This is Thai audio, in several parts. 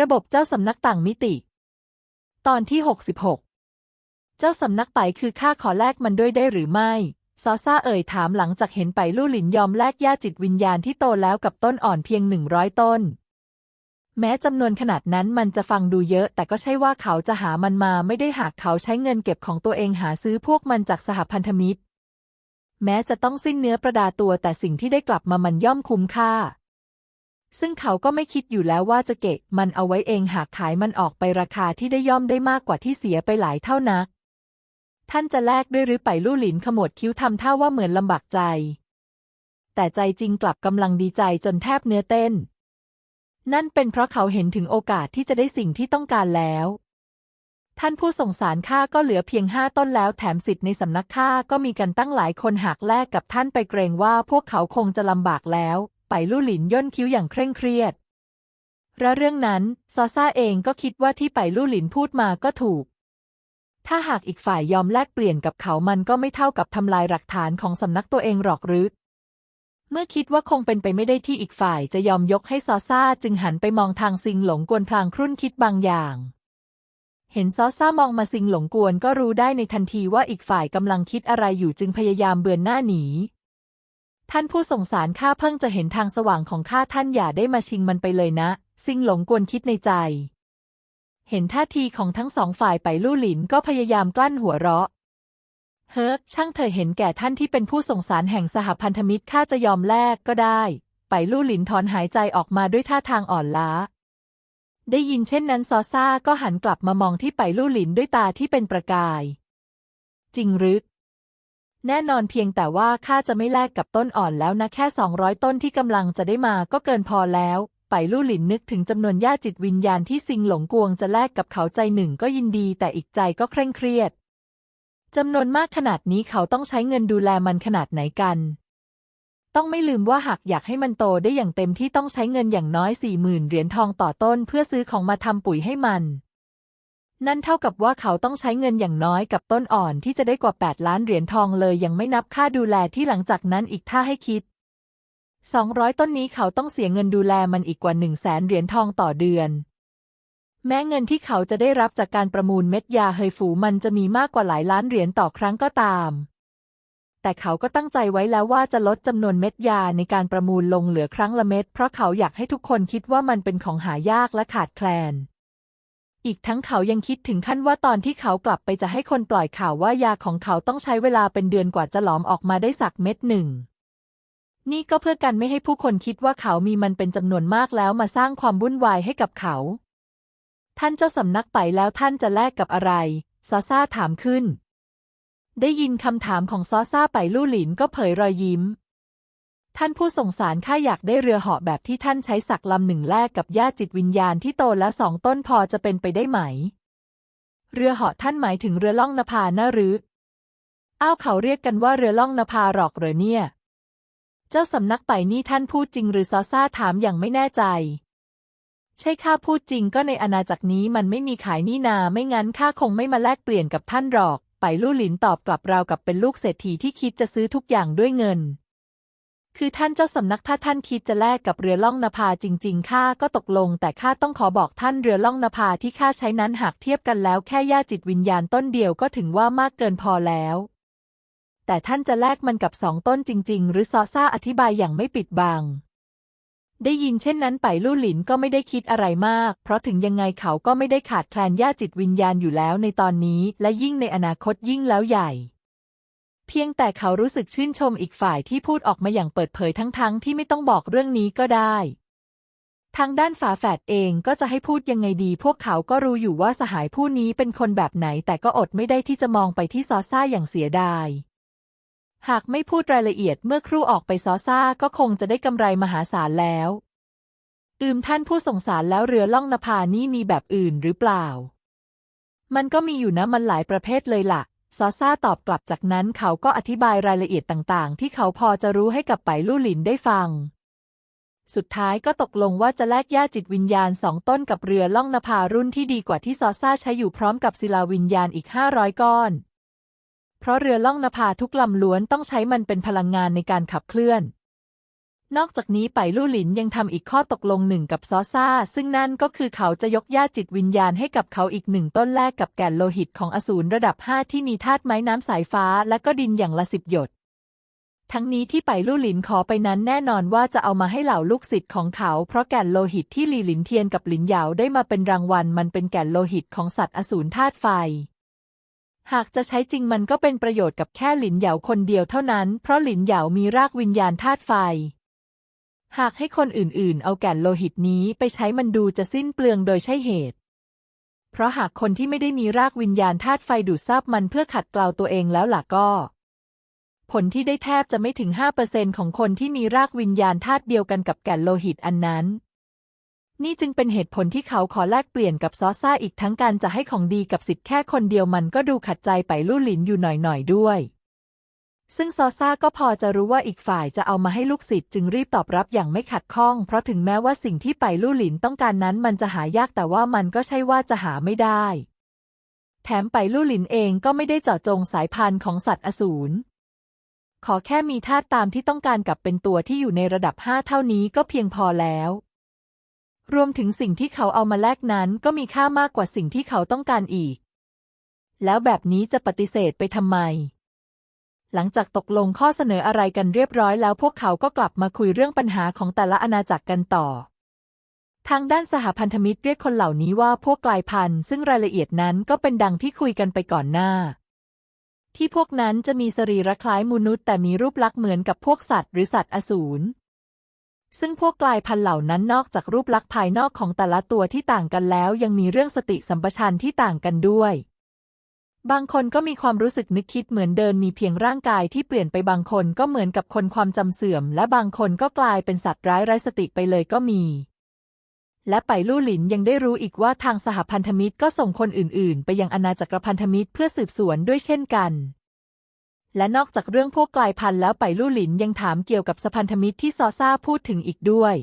ระบบเจ้าสำนักต่างมิติ ตอนที่ 66 เจ้าสำนักไปคือข้าขอแลกมันด้วยได้หรือไม่ ซอซ่าเอ่ยถามหลังจากเห็นไปลู่หลินยอมแลกย่าจิตวิญญาณที่โตแล้วกับต้นอ่อนเพียงหนึ่งร้อยต้น แม้จำนวนขนาดนั้นมันจะฟังดูเยอะ แต่ก็ใช่ว่าเขาจะหามันมาไม่ได้หากเขาใช้เงินเก็บของตัวเองหาซื้อพวกมันจากสหพันธมิตร แม้จะต้องสิ้นเนื้อประดาตัวแต่สิ่งที่ได้กลับมามันย่อมคุ้มค่า ซึ่งเขาก็ไม่คิดอยู่แล้วว่าจะเก็บมันเอาไว้เองหากขายมันออกไปราคาที่ได้ย่อมได้มากกว่าที่เสียไปหลายเท่านัก ท่านจะแลกด้วยหรือไปลู่หลินขมวดคิ้วทำท่าว่าเหมือนลำบากใจ แต่ใจจริงกลับกำลังดีใจจนแทบเนื้อเต้น นั่นเป็นเพราะเขาเห็นถึงโอกาสที่จะได้สิ่งที่ต้องการแล้ว ท่านผู้ส่งสารข้าก็เหลือเพียงห้าต้นแล้วแถมสิทธิ์ในสำนักข้าก็มีกันตั้งหลายคนหากแลกกับท่านไปเกรงว่าพวกเขาคงจะลำบากแล้ว ไปลู่หลินย่นคิ้วอย่างเคร่งเครียดและเรื่องนั้นซอซ่าเองก็คิดว่าที่ไปลู่หลินพูดมาก็ถูก ถ้าหากอีกฝ่ายยอมแลกเปลี่ยนกับเขามันก็ไม่เท่ากับทำลายหลักฐานของสำนักตัวเองหรอกหรือ เมื่อคิดว่าคงเป็นไปไม่ได้ที่อีกฝ่ายจะยอมยกให้ซอซ่าจึงหันไปมองทางซิงหลงกวนพลางครุ่นคิดบางอย่าง เห็นซอซ่ามองมาซิงหลงกวนก็รู้ได้ในทันทีว่าอีกฝ่ายกำลังคิดอะไรอยู่จึงพยายามเบือนหน้าหนี ท่านผู้ส่งสารข้าเพิ่งจะเห็นทางสว่างของข้าท่านอย่าได้มาชิงมันไปเลยนะ ซิงหลงกวนคิดในใจ เห็นท่าทีของทั้งสองฝ่ายไปลู่หลินก็พยายามกลั้นหัวเราะ เฮ้อช่างเธอเห็นแก่ท่านที่เป็นผู้ส่งสารแห่งสหพันธมิตรข้าจะยอมแลกก็ได้ ไปลู่หลินถอนหายใจออกมาด้วยท่าทางอ่อนล้า ได้ยินเช่นนั้นซอซ่าก็หันกลับมามองที่ไปลู่หลินด้วยตาที่เป็นประกาย จริงหรือ แน่นอนเพียงแต่ว่าข้าจะไม่แลกกับต้นอ่อนแล้วนะแค่สองร้อยต้นที่กำลังจะได้มาก็เกินพอแล้ว ไปลู่หลินนึกถึงจำนวนญาติจิตวิญญาณที่ซิงหลงกวงจะแลกกับเขาใจหนึ่งก็ยินดี แต่อีกใจก็เคร่งเครียดจำนวนมากขนาดนี้เขาต้องใช้เงินดูแลมันขนาดไหนกัน ต้องไม่ลืมว่าหากอยากให้มันโตได้อย่างเต็มที่ต้องใช้เงินอย่างน้อยสี่หมื่นเหรียญทองต่อต้นเพื่อซื้อของมาทำปุ๋ยให้มัน นั่นเท่ากับว่าเขาต้องใช้เงินอย่างน้อยกับต้นอ่อนที่จะได้กว่า 8 ล้านเหรียญทองเลยยังไม่นับค่าดูแลที่หลังจากนั้นอีกถ้าให้คิด 200 ต้นนี้เขาต้องเสียเงินดูแลมันอีกกว่า 1 0 0 0 0แสนเหรียญทองต่อเดือน แม้เงินที่เขาจะได้รับจากการประมูลเม็ดยาเฮยฝูมันจะมีมากกว่าหลายล้านเหรียญต่อครั้งก็ตาม แต่เขาก็ตั้งใจไว้แล้วว่าจะลดจำนวนเม็ดยาในการประมูลลงเหลือครั้งละเม็ดเพราะเขาอยากให้ทุกคนคิดว่ามันเป็นของหายากและขาดแคลน อีกทั้งเขายังคิดถึงขั้นว่าตอนที่เขากลับไปจะให้คนปล่อยข่าวว่ายาของเขาต้องใช้เวลาเป็นเดือนกว่าจะหลอมออกมาได้สักเม็ดหนึ่ง นี่ก็เพื่อกันไม่ให้ผู้คนคิดว่าเขามีมันเป็นจำนวนมากแล้วมาสร้างความวุ่นวายให้กับเขา ท่านเจ้าสำนักไปแล้วท่านจะแลกกับอะไรซอซ่าถามขึ้น ได้ยินคำถามของซอซ่าไปลู่หลินก็เผยรอยยิ้ม ท่านผู้ส่งสารข้าอยากได้เรือเหาะแบบที่ท่านใช้สักลำหนึ่งแลกกับญาติจิตวิญญาณที่โตแล้วสองต้นพอจะเป็นไปได้ไหม เรือเหาะท่านหมายถึงเรือล่องนภานะหรือ อ้าวเขาเรียกกันว่าเรือล่องนภาหรอกเหรอเนี่ย เจ้าสำนักไปนี่ท่านพูดจริงหรือซอซ่าถามอย่างไม่แน่ใจ ใช่ข้าพูดจริงก็ในอาณาจักรนี้มันไม่มีขายนี่นาไม่งั้นข้าคงไม่มาแลกเปลี่ยนกับท่านหรอก ไปลู่หลินตอบกลับราวกับเป็นลูกเศรษฐีที่คิดจะซื้อทุกอย่างด้วยเงิน คือท่านเจ้าสำนักถ้าท่านคิดจะแลกกับเรือล่องนภาจริง ๆ ข้าก็ตกลง แต่ข้าต้องขอบอกท่านเรือล่องนภาที่ข้าใช้นั้นหากเทียบกันแล้วแค่ย่าจิตวิญญาณต้นเดียวก็ถึงว่ามากเกินพอแล้ว แต่ท่านจะแลกมันกับสองต้นจริง ๆ หรือซอซ่าอธิบายอย่างไม่ปิดบัง ได้ยินเช่นนั้นไปลู่หลินก็ไม่ได้คิดอะไรมาก เพราะถึงยังไงเขาก็ไม่ได้ขาดแคลนย่าจิตวิญญาณอยู่แล้วในตอนนี้ และยิ่งในอนาคตยิ่งแล้วใหญ่ พียงแต่เขารู้สึกชื่นชมอีกฝ่ายที่พูดออกมาอย่างเปิดเผยทั้งๆที่ไม่ต้องบอกเรื่องนี้ก็ได้ ทางด้านฝาแฝดเองก็จะให้พูดยังไงดี พวกเขาก็รู้อยู่ว่าสหายผู้นี้เป็นคนแบบไหน แต่ก็อดไม่ได้ที่จะมองไปที่ซอซ่าอย่างเสียดาย หากไม่พูดรายละเอียดเมื่อครู่ออกไปซอซ่าก็คงจะได้กำไรมหาศาลแล้ว อืมท่านผู้ส่งสารแล้วเรือล่องนภานี่มีแบบอื่นหรือเปล่า มันก็มีอยู่นะมันหลายประเภทเลยล่ะ ซอซ่าตอบกลับจากนั้นเขาก็อธิบายรายละเอียดต่างๆ ที่เขาพอจะรู้ให้กับไปลู่หลินได้ฟัง สุดท้ายก็ตกลงว่าจะแลกย่าจิตวิญญาณสองต้นกับเรือล่องนภารุ่นที่ดีกว่าที่ซอซ่าใช้อยู่พร้อมกับศิลาวิญญาณอีกห้าร้อยก้อน เพราะเรือล่องนภาทุกลำล้วนต้องใช้มันเป็นพลังงานในการขับเคลื่อน นอกจากนี้ไปลู่หลินยังทำอีกข้อตกลงหนึ่งกับซอซ่า ซึ่งนั่นก็คือเขาจะยกย่าจิตวิญญาณให้กับเขาอีกหนึ่งต้นแลกกับแก่นโลหิตของอสูรระดับห้าที่มีธาตุไม้น้ำสายฟ้าและก็ดินอย่างละสิบหยด ทั้งนี้ที่ไปลู่หลินขอไปนั้นแน่นอนว่าจะเอามาให้เหล่าลูกศิษย์ของเขา เพราะแก่นโลหิตที่หลีหลินเทียนกับหลินเหยาได้มาเป็นรางวัล มันเป็นแก่นโลหิตของสัตว์อสูรธาตุไฟหากจะใช้จริงมันก็เป็นประโยชน์กับแค่หลินเหยาคนเดียวเท่านั้น เพราะหลินเหยามีรากวิญญาณธาตุไฟ หากให้คนอื่นๆ เอาแก่นโลหิตนี้ไปใช้มันดูจะสิ้นเปลืองโดยใช่เหตุ เพราะหากคนที่ไม่ได้มีรากวิญญาณธาตุไฟดูดซับมันเพื่อขัดเกลาตัวเองแล้วล่ะก็ ผลที่ได้แทบจะไม่ถึง 5%ของคนที่มีรากวิญญาณธาตุเดียวกันกับแก่นโลหิตอันนั้น นี่จึงเป็นเหตุผลที่เขาขอแลกเปลี่ยนกับซอซ่าอีกทั้งการจะให้ของดีกับสิทธิ์แค่คนเดียวมันก็ดูขัดใจไปลู่หลินอยู่หน่อยๆด้วย ซึ่งซอซ่าก็พอจะรู้ว่าอีกฝ่ายจะเอามาให้ลูกศิษย์จึงรีบตอบรับอย่างไม่ขัดข้อง เพราะถึงแม้ว่าสิ่งที่ไปลู่หลินต้องการนั้นมันจะหายากแต่ว่ามันก็ใช่ว่าจะหาไม่ได้ แถมไปลู่หลินเองก็ไม่ได้เจาะจงสายพันธุ์ของสัตว์อสูรขอแค่มีธาตุตามที่ต้องการกับเป็นตัวที่อยู่ในระดับห้าเท่านี้ก็เพียงพอแล้ว รวมถึงสิ่งที่เขาเอามาแลกนั้นก็มีค่ามากกว่าสิ่งที่เขาต้องการอีก แล้วแบบนี้จะปฏิเสธไปทำไม หลังจากตกลงข้อเสนออะไรกันเรียบร้อยแล้วพวกเขาก็กลับมาคุยเรื่องปัญหาของแต่ละอาณาจักรกันต่อ ทางด้านสหพันธมิตรเรียกคนเหล่านี้ว่าพวกกลายพันธุ์ซึ่งรายละเอียดนั้นก็เป็นดังที่คุยกันไปก่อนหน้า ที่พวกนั้นจะมีสรีระคล้ายมนุษย์แต่มีรูปลักษณ์เหมือนกับพวกสัตว์หรือสัตว์อสูรซึ่งพวกกลายพันธุ์เหล่านั้นนอกจากรูปลักษณ์ภายนอกของแต่ละตัวที่ต่างกันแล้ว ยังมีเรื่องสติสัมปชัญญะที่ต่างกันด้วย บางคนก็มีความรู้สึกนึกคิดเหมือนเดินมีเพียงร่างกายที่เปลี่ยนไปบางคนก็เหมือนกับคนความจำเสื่อม และบางคนก็กลายเป็นสัตว์ร้ายไร้สติไปเลยก็มี และไปลู่หลินยังได้รู้อีกว่าทางสหพันธมิตรก็ส่งคนอื่น ๆ ไปยังอาณาจักรพันธมิตรเพื่อสืบสวนด้วยเช่นกัน และนอกจากเรื่องพวกกลายพันธุ์แล้วไปลู่หลินยังถามเกี่ยวกับสพันธมิตรที่ซอซ่าพูดถึงอีกด้วย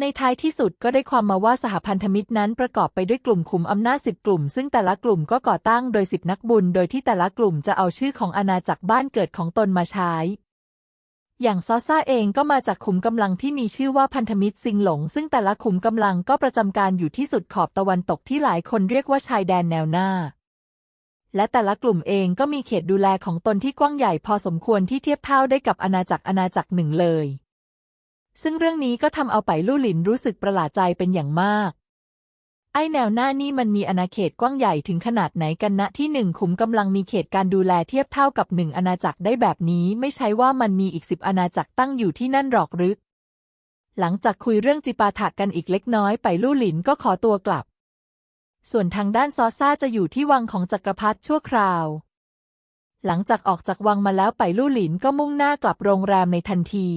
ในท้ายที่สุดก็ได้ความมาว่าสหพันธมิตรนั้นประกอบไปด้วยกลุ่มขุมอำนาจสิบกลุ่ม ซึ่งแต่ละกลุ่มก็ก่อตั้งโดยสิบนักบุญ โดยที่แต่ละกลุ่มจะเอาชื่อของอาณาจักรบ้านเกิดของตนมาใช้ อย่างซอซ่าเองก็มาจากขุมกำลังที่มีชื่อว่าพันธมิตรซิงหลง ซึ่งแต่ละขุมกำลังก็ประจำการอยู่ที่สุดขอบตะวันตกที่หลายคนเรียกว่าชายแดนแนวหน้า และแต่ละกลุ่มเองก็มีเขตดูแลของตนที่กว้างใหญ่พอสมควรที่เทียบเท่าได้กับอาณาจักรอาณาจักรหนึ่งเลย ซึ่งเรื่องนี้ก็ทำเอาไปลู่หลินรู้สึกประหลาดใจเป็นอย่างมาก ไอแนวหน้านี่มันมีอาณาเขตกว้างใหญ่ถึงขนาดไหนกันนะที่หนึ่งขุมกำลังมีเขตการดูแลเทียบเท่ากับหนึ่งอาณาจักรได้แบบนี้ไม่ใช่ว่ามันมีอีกสิบอาณาจักรตั้งอยู่ที่นั่นหรอกหรือหลังจากคุยเรื่องจิปาถะกันอีกเล็กน้อยไปลู่หลินก็ขอตัวกลับ ส่วนทางด้านซอซ่าจะอยู่ที่วังของจักรพรรดิชั่วคราว หลังจากออกจากวังมาแล้วไปลู่หลินก็มุ่งหน้ากลับโรงแรมในทันที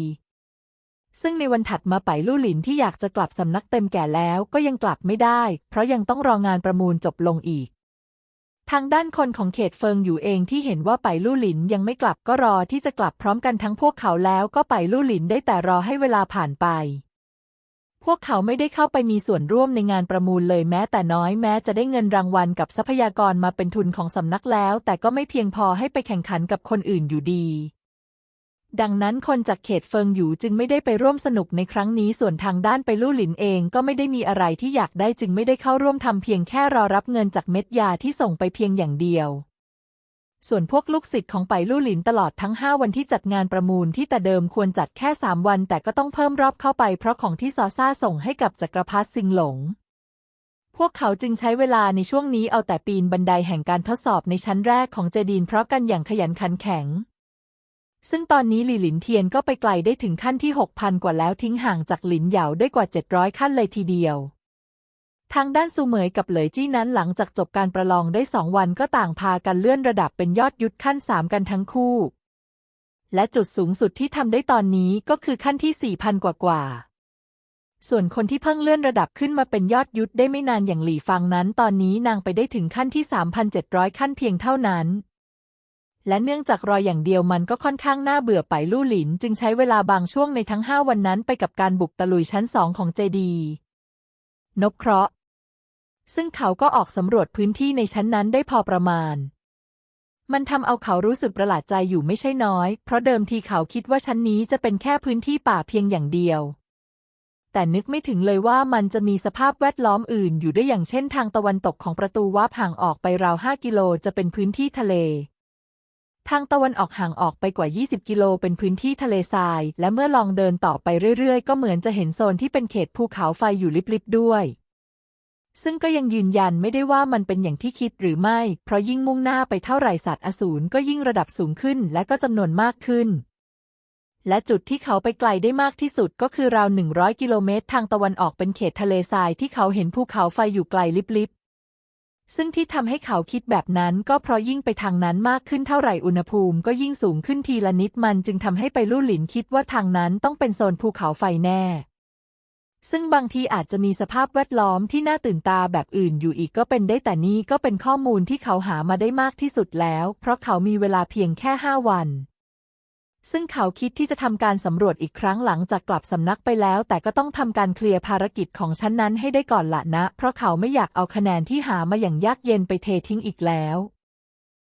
ซึ่งในวันถัดมาไปลู่หลินที่อยากจะกลับสำนักเต็มแก่แล้วก็ยังกลับไม่ได้ เพราะยังต้องรองานประมูลจบลงอีก ทางด้านคนของเขตเฟิงอยู่เองที่เห็นว่าไปลู่หลินยังไม่กลับก็รอที่จะกลับพร้อมกันทั้งพวกเขาแล้วก็ไปลู่หลินได้แต่รอให้เวลาผ่านไปพวกเขาไม่ได้เข้าไปมีส่วนร่วมในงานประมูลเลยแม้แต่น้อยแม้จะได้เงินรางวัลกับทรัพยากรมาเป็นทุนของสำนักแล้ว แต่ก็ไม่เพียงพอให้ไปแข่งขันกับคนอื่นอยู่ดี ดังนั้นคนจากเขตเฟิงอยู่จึงไม่ได้ไปร่วมสนุกในครั้งนี้ส่วนทางด้านไปลู่หลินเองก็ไม่ได้มีอะไรที่อยากได้จึงไม่ได้เข้าร่วมทำเพียงแค่รอรับเงินจากเม็ดยาที่ส่งไปเพียงอย่างเดียว ส่วนพวกลูกศิษย์ของไปลู่หลินตลอดทั้ง 5 วันที่จัดงานประมูลที่แต่เดิมควรจัดแค่ 3 วัน แต่ก็ต้องเพิ่มรอบเข้าไปเพราะของที่ซอซ่าส่งให้กับจักรพรรดิซิงหลงพวกเขาจึงใช้เวลาในช่วงนี้เอาแต่ปีนบันไดแห่งการทดสอบในชั้นแรกของเจดีนเพราะกันอย่างขยันขันแข็ง ซึ่งตอนนี้หลี่หลินเทียนก็ไปไกลได้ถึงขั้นที่ 6,000 กว่าแล้วทิ้งห่างจากหลินเหยาได้กว่า 700 ขั้นเลยทีเดียว ทางด้านซูเหมยกับเหลยจี้นั้นหลังจากจบการประลองได้สองวันก็ต่างพากันเลื่อนระดับเป็นยอดยุทธขั้นสามกันทั้งคู่ และจุดสูงสุดที่ทำได้ตอนนี้ก็คือขั้นที่ 4,000 กว่ากว่าๆส่วนคนที่เพิ่งเลื่อนระดับขึ้นมาเป็นยอดยุทธได้ไม่นานอย่างหลี่ฟังนั้น ตอนนี้นางไปได้ถึงขั้นที่ 3,700 ขั้นเพียงเท่านั้น และเนื่องจากรอยอย่างเดียวมันก็ค่อนข้างน่าเบื่อไปลู่หลิน จึงใช้เวลาบางช่วงในทั้ง5วันนั้นไปกับการบุกตะลุยชั้นสองของเจดีนกเคราะห์ ซึ่งเขาก็ออกสำรวจพื้นที่ในชั้นนั้นได้พอประมาณ มันทำเอาเขารู้สึกประหลาดใจอยู่ไม่ใช่น้อย เพราะเดิมทีเขาคิดว่าชั้นนี้จะเป็นแค่พื้นที่ป่าเพียงอย่างเดียว แต่นึกไม่ถึงเลยว่ามันจะมีสภาพแวดล้อมอื่นอยู่ด้วยอย่างเช่น ทางตะวันตกของประตูวาร์ปห่างออกไปราว5กิโลจะเป็นพื้นที่ทะเล ทางตะวันออกห่างออกไปกว่า 20 กิโลเป็นพื้นที่ทะเลทราย และเมื่อลองเดินต่อไปเรื่อยๆ ก็เหมือนจะเห็นโซนที่เป็นเขตภูเขาไฟอยู่ลิบๆด้วย ซึ่งก็ยังยืนยันไม่ได้ว่ามันเป็นอย่างที่คิดหรือไม่ เพราะยิ่งมุ่งหน้าไปเท่าไหร่สัตว์อสูรก็ยิ่งระดับสูงขึ้นและก็จำนวนมากขึ้น และจุดที่เขาไปไกลได้มากที่สุดก็คือราว 100 กิโลเมตร ทางตะวันออกเป็นเขตทะเลทรายที่เขาเห็นภูเขาไฟอยู่ไกลลิบๆ ซึ่งที่ทำให้เขาคิดแบบนั้นก็เพราะยิ่งไปทางนั้นมากขึ้นเท่าไหร่อุณหภูมิก็ยิ่งสูงขึ้นทีละนิดมันจึงทำให้ไปลู่หลินคิดว่าทางนั้นต้องเป็นโซนภูเขาไฟแน่ ซึ่งบางทีอาจจะมีสภาพแวดล้อมที่น่าตื่นตาแบบอื่นอยู่อีกก็เป็นได้แต่นี่ก็เป็นข้อมูลที่เขาหามาได้มากที่สุดแล้ว เพราะเขามีเวลาเพียงแค่ห้าวัน ซึ่งเขาคิดที่จะทำการสำรวจอีกครั้งหลังจากกลับสำนักไปแล้ว แต่ก็ต้องทำการเคลียร์ภารกิจของชั้นนั้นให้ได้ก่อนละนะ เพราะเขาไม่อยากเอาคะแนนที่หามาอย่างยากเย็นไปเททิ้งอีกแล้ว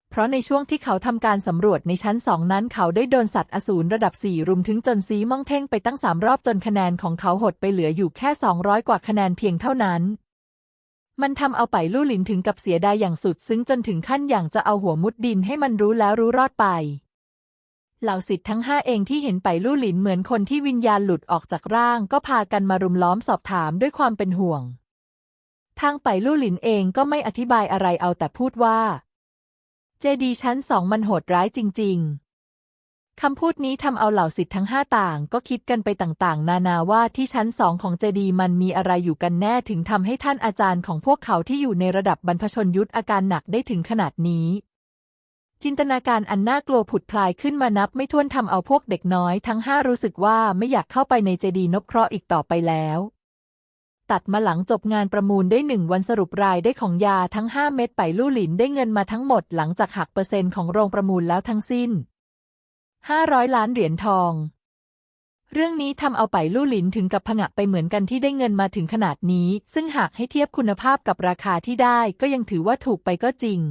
เพราะในช่วงที่เขาทำการสำรวจในชั้นสองนั้น เขาได้โดนสัตว์อสูรระดับสี่รุมถึงจนซีม่องเท่งไปตั้งสามรอบจนคะแนนของเขาหดไปเหลืออยู่แค่สองร้อยกว่าคะแนนเพียงเท่านั้นมันทำเอาไปลู่หลินถึงกับเสียดายอย่างสุด ซึ้งจนถึงขั้นอย่างจะเอาหัวมุดดินให้มันรู้แล้วรู้รอดไป เหล่าสิทธิ์ทั้งห้าเองที่เห็นไปลู่หลินเหมือนคนที่วิญญาณหลุดออกจากร่าง ก็พากันมารุมล้อมสอบถามด้วยความเป็นห่วง ทางไปลู่หลินเองก็ไม่อธิบายอะไรเอาแต่พูดว่า เจดีชั้นสองมันโหดร้ายจริง ๆคำพูดนี้ทำเอาเหล่าสิทธิ์ทั้งห้าต่าง ก็คิดกันไปต่างๆ นานาว่าที่ชั้นสองของเจดีมันมีอะไรอยู่กันแน่ถึงทำให้ท่านอาจารย์ของพวกเขาที่อยู่ในระดับบรรพชนยุทธอาการหนักได้ถึงขนาดนี้ จินตนาการอันน่ากลัวผุดพลายขึ้นมานับไม่ถ้วนทำเอาพวกเด็กน้อยทั้งห้ารู้สึกว่าไม่อยากเข้าไปในเจดีย์นพเคราะห์อีกต่อไปแล้ว ตัดมาหลังจบงานประมูลได้หนึ่งวันสรุปรายได้ของยาทั้ง 5 เม็ดไปลู่หลินได้เงินมาทั้งหมดหลังจากหักเปอร์เซ็นต์ของโรงประมูลแล้วทั้งสิ้น 500 ล้านเหรียญทอง เรื่องนี้ทำเอาไปลู่หลินถึงกับผงะไปเหมือนกันที่ได้เงินมาถึงขนาดนี้ ซึ่งหากให้เทียบคุณภาพกับราคาที่ได้ก็ยังถือว่าถูกไปก็จริง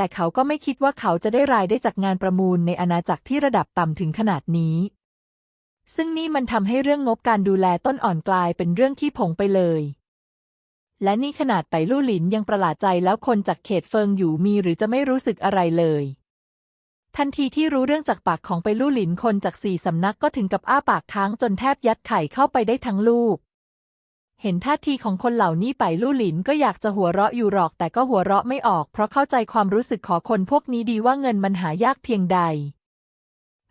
แต่เขาก็ไม่คิดว่าเขาจะได้รายได้จากงานประมูลในอาณาจักรที่ระดับต่ำถึงขนาดนี้ ซึ่งนี่มันทำให้เรื่องงบการดูแลต้นอ่อนกลายเป็นเรื่องที่ผงไปเลย และนี่ขนาดไปลู่หลินยังประหลาดใจแล้วคนจากเขตเฟิงอยู่มีหรือจะไม่รู้สึกอะไรเลยทันทีที่รู้เรื่องจากปากของไปลู่หลินคนจากสี่สำนักก็ถึงกับอ้าปากค้างจนแทบยัดไข่เข้าไปได้ทั้งลูก เห็นท่าทีของคนเหล่านี้ไปลู่หลินก็อยากจะหัวเราะอยู่หรอกแต่ก็หัวเราะไม่ออก เพราะเข้าใจความรู้สึกของคนพวกนี้ดีว่าเงินมันหายากเพียงใด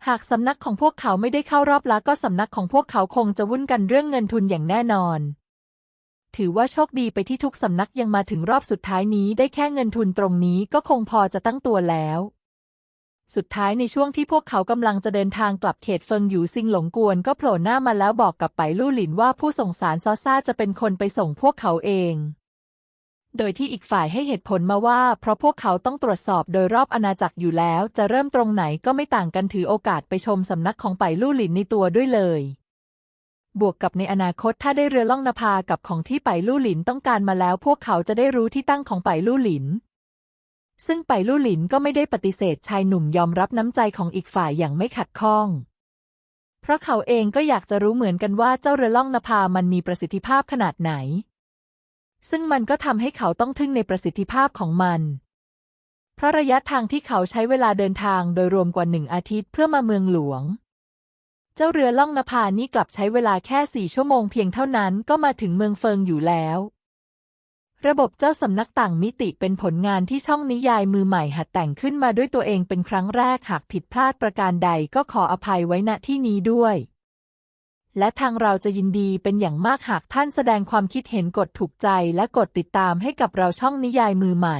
หากสำนักของพวกเขาไม่ได้เข้ารอบละก็สำนักของพวกเขาคงจะวุ่นกันเรื่องเงินทุนอย่างแน่นอน ถือว่าโชคดีไปที่ทุกสำนักยังมาถึงรอบสุดท้ายนี้ได้แค่เงินทุนตรงนี้ก็คงพอจะตั้งตัวแล้ว สุดท้ายในช่วงที่พวกเขากำลังจะเดินทางกลับเขตเฟิงอยู่ซิงหลงกวนก็โผล่หน้ามาแล้วบอกกับไปลู่หลินว่าผู้ส่งสารซอซ่าจะเป็นคนไปส่งพวกเขาเอง โดยที่อีกฝ่ายให้เหตุผลมาว่า เพราะพวกเขาต้องตรวจสอบโดยรอบอาณาจักรอยู่แล้ว จะเริ่มตรงไหนก็ไม่ต่างกันถือโอกาสไปชมสำนักของไปลู่หลินในตัวด้วยเลยบวกกับในอนาคตถ้าได้เรือล่องนภากับของที่ไปลู่หลินต้องการมาแล้ว พวกเขาจะได้รู้ที่ตั้งของไปลู่หลิน ซึ่งไปลู่หลินก็ไม่ได้ปฏิเสธชายหนุ่มยอมรับน้ำใจของอีกฝ่ายอย่างไม่ขัดข้อง เพราะเขาเองก็อยากจะรู้เหมือนกันว่าเจ้าเรือล่องนภามันมีประสิทธิภาพขนาดไหน ซึ่งมันก็ทำให้เขาต้องทึ่งในประสิทธิภาพของมันเพราะระยะทางที่เขาใช้เวลาเดินทางโดยรวมกว่าหนึ่งอาทิตย์เพื่อมาเมืองหลวง เจ้าเรือล่องนภานี่กลับใช้เวลาแค่สี่ชั่วโมงเพียงเท่านั้นก็มาถึงเมืองเฟิงอยู่แล้ว ระบบเจ้าสำนักต่างมิติเป็นผลงานที่ช่องนิยายมือใหม่หัดแต่งขึ้นมาด้วยตัวเองเป็นครั้งแรกหากผิดพลาดประการใดก็ขออภัยไว้ณที่นี้ด้วย และทางเราจะยินดีเป็นอย่างมากหากท่านแสดงความคิดเห็นกดถูกใจและกดติดตามให้กับเราช่องนิยายมือใหม่